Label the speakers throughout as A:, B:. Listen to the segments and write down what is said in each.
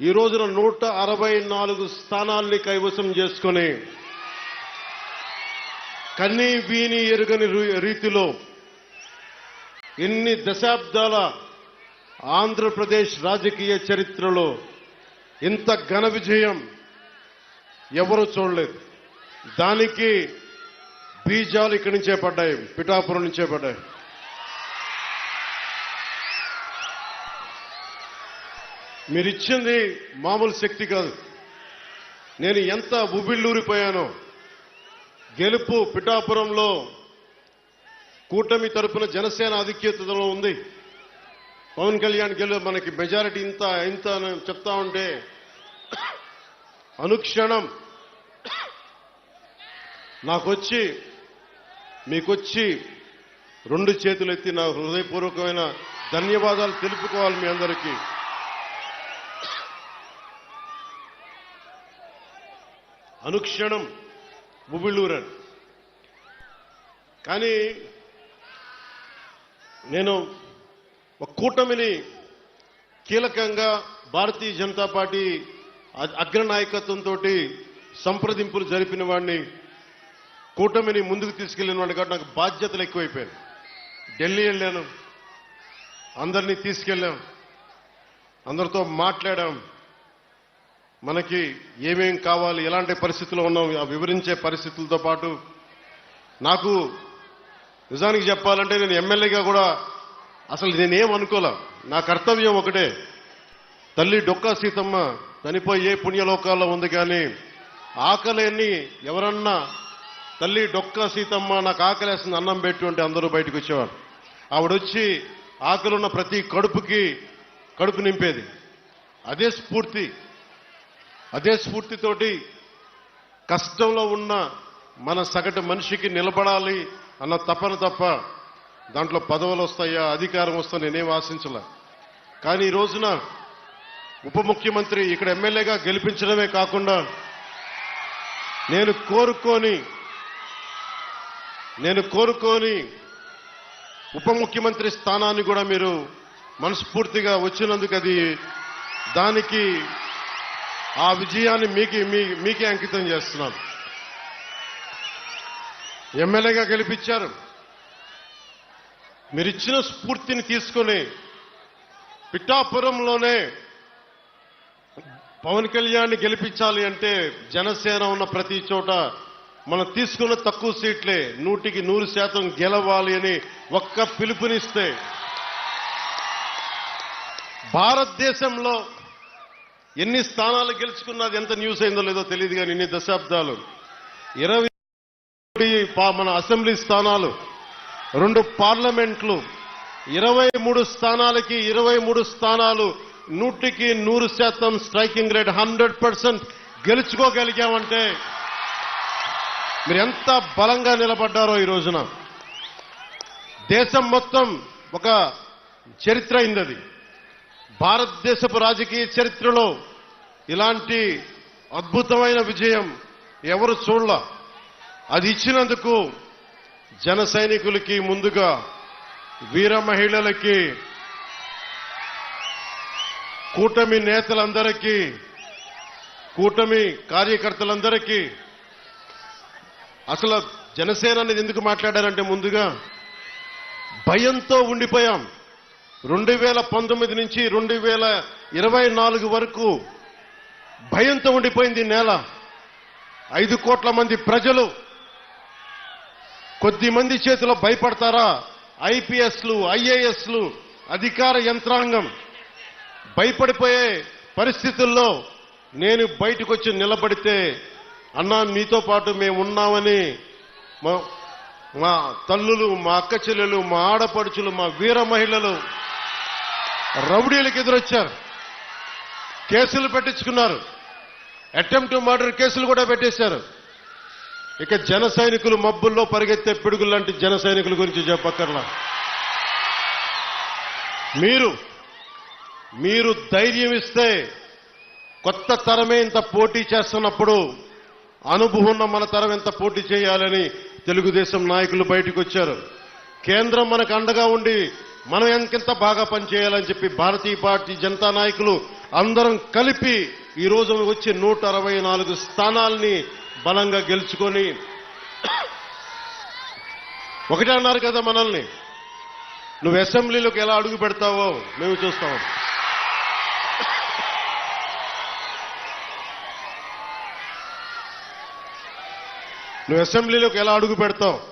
A: ఈ రోజున నూట అరవై నాలుగు స్థానాల్ని కైవసం చేసుకొని కన్నీ వీని ఎరుగని రీతిలో ఎన్ని దశాబ్దాల ఆంధ్రప్రదేశ్ రాజకీయ చరిత్రలో ఇంత ఘన విజయం ఎవరు చూడలేదు. దానికి బీజాలు ఇక్కడి నుంచే పడ్డాయి పిఠాపురం నుంచే పడ్డాయి. మీరిచ్చింది మామూలు శక్తి కాదు. నేను ఎంత ఉబిళ్ళూరిపోయానో గెలుపు పిఠాపురంలో కూటమి తరపున జనసేన ఆధిక్యతలో ఉంది. పవన్ కళ్యాణ్ గెలు మనకి మెజారిటీ ఇంత ఇంత అని చెప్తా ఉంటే అనుక్షణం నాకొచ్చి మీకొచ్చి రెండు చేతులు ఎత్తి నా హృదయపూర్వకమైన ధన్యవాదాలు తెలుపుకోవాలి మీ అందరికీ. అనుక్షణం బుబిళ్ళూరన్ కానీ నేను ఒక కూటమిని కీలకంగా భారతీయ జనతా పార్టీ అగ్రనాయకత్వంతో సంప్రదింపులు జరిపిన వాడిని కూటమిని ముందుకు తీసుకెళ్ళిన వాడిని కాబట్టి నాకు బాధ్యతలు ఎక్కువైపోయాయి. ఢిల్లీ వెళ్ళాను అందరినీ తీసుకెళ్ళాం అందరితో మాట్లాడాం మనకి ఏమేం కావాలి ఎలాంటి పరిస్థితుల్లో ఉన్నాం ఆ వివరించే పరిస్థితులతో పాటు నాకు నిజానికి చెప్పాలంటే నేను ఎమ్మెల్యేగా కూడా అసలు నేనేం అనుకోలే. నా కర్తవ్యం ఒకటే. తల్లి డొక్కా సీతమ్మ చనిపోయి ఏ పుణ్యలోకాల్లో ఉంది కానీ ఆకలిని ఎవరన్నా తల్లి డొక్కా సీతమ్మ నాకు ఆకలేస్తుంది అన్నం పెట్టి అంటే అందరూ బయటకు వచ్చేవారు. ఆవిడొచ్చి ఆకలున్న ప్రతి కడుపుకి కడుపు నింపేది. అదే స్ఫూర్తి. అదే స్ఫూర్తితోటి కష్టంలో ఉన్న మన సగటు మనిషికి నిలబడాలి అన్న తపన తప్ప దాంట్లో పదవులు వస్తాయా అధికారం వస్తా నేనేం ఆశించలే. కానీ ఈ రోజున ఉప ముఖ్యమంత్రి ఇక్కడ ఎమ్మెల్యేగా గెలిపించడమే కాకుండా నేను కోరుకొని నేను కోరుకొని ఉప ముఖ్యమంత్రి స్థానాన్ని కూడా మీరు మనస్ఫూర్తిగా వచ్చినందుకు అది దానికి ఆ విజయాన్ని మీకు మీ- మీకే అంకితం చేస్తున్నాను. ఎమ్మెల్యేగా గెలిపించారు. మీరిచ్చిన స్ఫూర్తిని తీసుకొని పిఠాపురంలోనే పవన్ కళ్యాణ్ గెలిపించాలి అంటే జనసేన ఉన్న ప్రతి చోట మనం తీసుకున్న తక్కువ సీట్లే నూటికి నూరు శాతం గెలవాలి అని ఒక్క పిలుపునిస్తే భారతదేశంలో ఎన్ని స్థానాలు గెలుచుకున్నది ఎంత న్యూస్ అయిందో లేదో తెలియదు కానీ ఇన్ని దశాబ్దాలు. ఇరవై పా- మన అసెంబ్లీ స్థానాలు రెండు పార్లమెంట్లు ఇరవై మూడు స్థానాలకి ఇరవై మూడు స్థానాలు నూటికి నూరు శాతం స్ట్రైకింగ్ రేట్ హండ్రెడ్ పర్సెంట్ గెలుచుకోగలిగామంటే మీరు ఎంత బలంగా నిలబడ్డారో ఈ రోజున. దేశం మొత్తం ఒక చరిత్ర అయింది అది. భారతదేశపు రాజకీయ చరిత్రలో ఇలాంటి అద్భుతమైన విజయం ఎవరు చూడలా? అది ఇచ్చినందుకు జన సైనికులకి ముందుగా వీర మహిళలకి కూటమి నేతలందరికీ కూటమి కార్యకర్తలందరికీ అసలు జనసేన అనేది ఎందుకు మాట్లాడారంటే ముందుగా భయంతో ఉండిపోయాం. రెండు వేల పంతొమ్మిది నుంచి రెండు వేల ఇరవై నాలుగు వరకు భయంతో ఉండిపోయింది నేల. ఐదు కోట్ల మంది ప్రజలు కొద్ది మంది చేతిలో భయపడతారా? ఐపీఎస్లు ఐఏఎస్లు అధికార యంత్రాంగం భయపడిపోయే పరిస్థితుల్లో నేను బయటకు వచ్చి నిలబడితే అన్నా మీతో పాటు మేము ఉన్నామని మా మా తల్లులు మా అక్క చెల్లెలు మా ఆడపడుచులు మా వీర మహిళలు రౌడీలకు ఎదురొచ్చారు. కేసులు పెట్టించుకున్నారు. అటెంప్ట్ మర్డర్ కేసులు కూడా పెట్టేశారు. ఇక జన సైనికులు మబ్బుల్లో పరిగెత్తే పిడుగులు లాంటి జన సైనికుల గురించి చెప్పక్కర్లా. మీరు మీరు ధైర్యం ఇస్తే కొత్త తరమే ఇంత పోటీ చేస్తున్నప్పుడు అనుభవం ఉన్న మన తరం ఎంత పోటీ చేయాలని తెలుగుదేశం నాయకులు బయటకు వచ్చారు కేంద్రం మనకు అండగా ఉండి మనం ఎంకెంత బాగా పనిచేయాలని చెప్పి భారతీయ పార్టీ జనతా నాయకులు అందరం కలిపి ఈ రోజు వచ్చి నూట అరవై నాలుగు స్థానాల్ని బలంగా గెలుచుకొని ఒకటే అన్నారు కదా మనల్ని. నువ్వు అసెంబ్లీలోకి ఎలా అడుగు పెడతావో మేము చూస్తాం. నువ్వు అసెంబ్లీలోకి ఎలా అడుగు పెడతావు?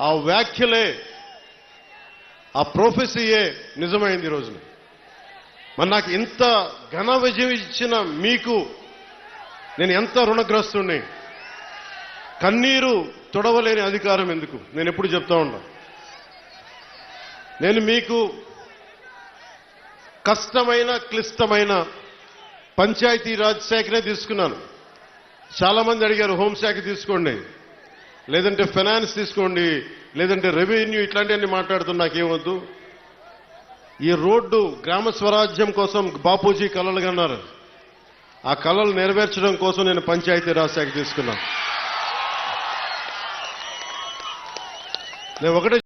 A: ఆ వ్యాఖ్యలే ఆ ప్రొఫెసీయే నిజమైంది ఈ రోజున. మరి నాకు ఇంత ఘన విజయం ఇచ్చిన మీకు నేను ఎంత రుణగ్రస్తుని కన్నీరు తొడవలేని అధికారం ఎందుకు? నేను ఎప్పుడు చెప్తా ఉన్నా. నేను మీకు కష్టమైన క్లిష్టమైన పంచాయతీ రాజ్ శాఖనే తీసుకున్నాను. చాలా మంది అడిగారు హోంశాఖ తీసుకోండి. లేదంటే ఫైనాన్స్ తీసుకోండి లేదంటే రెవెన్యూ ఇట్లాంటివన్నీ మాట్లాడుతున్నా నాకేమొద్దు. ఈ రోడ్డు గ్రామ స్వరాజ్యం కోసం బాపూజీ కలలు కన్నారు. ఆ కళలు నెరవేర్చడం కోసం నేను పంచాయతీ రాజ్ శాఖ తీసుకున్నాను. నేను ఒకటే